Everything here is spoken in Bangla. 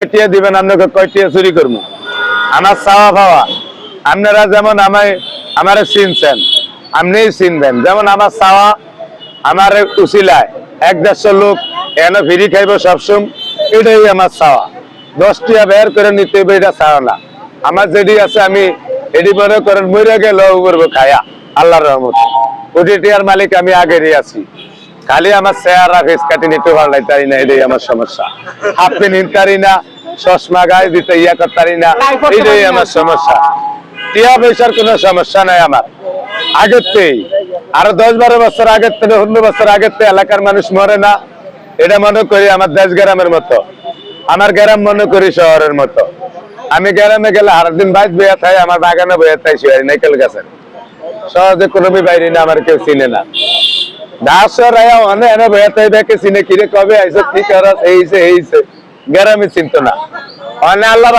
টিয়া দিবেন, আপনাকে কয়টিয়া চুরি আমার চাওয়া আপনারা যেমন আমায় আমারে চিনছেন চিনবেন। যেমন আমার চাওয়া আমার উচিলায়। এক দেড়শো লোক এনে খাইব সবসময়, এটাই আমার চাওয়া। দশটিয়া বের করে নিতে হবে এটা চাওয়া না। আমার যেটি আছে আমি এটি মনে করেন মরে করব খায়া, আল্লাহর রহমতে। টিয়ার মালিক আমি আগেরই আছি। খালি আমার চেহারা ফেস কাটি নিতে ভালো লাগতারি না এটাই আমার সমস্যা। হাফ পেন নিতারি না চশমা গায়ে দিতে ইয়া করতারি না এটাই আমার সমস্যা। টিয়া পয়সার কোনো সমস্যা নাই আমার। আগের থেকেই আরও দশ বারো বছর আগের থেকে পনেরো বছর আগের থেকে এলাকার মানুষ মরে না এটা মনে করি আমার দেশ গ্রামের মতো। আমার গ্রাম মনে করি শহরের মতো। আমি গ্রামে গেলে দিন বাইক বইয়া থাই আমার বাগানে বইয়া থাই শিয়ারি নাইকেল গাছের। সহজে কোনো বাইরে না আমার কেউ চিনে না। দাসর আয়া অনে এনে থাই দেখে চিনে কিরে কবে আইসো কি করস এইছে এইছে গ্রামে চিনতো না অনে আল্লাহ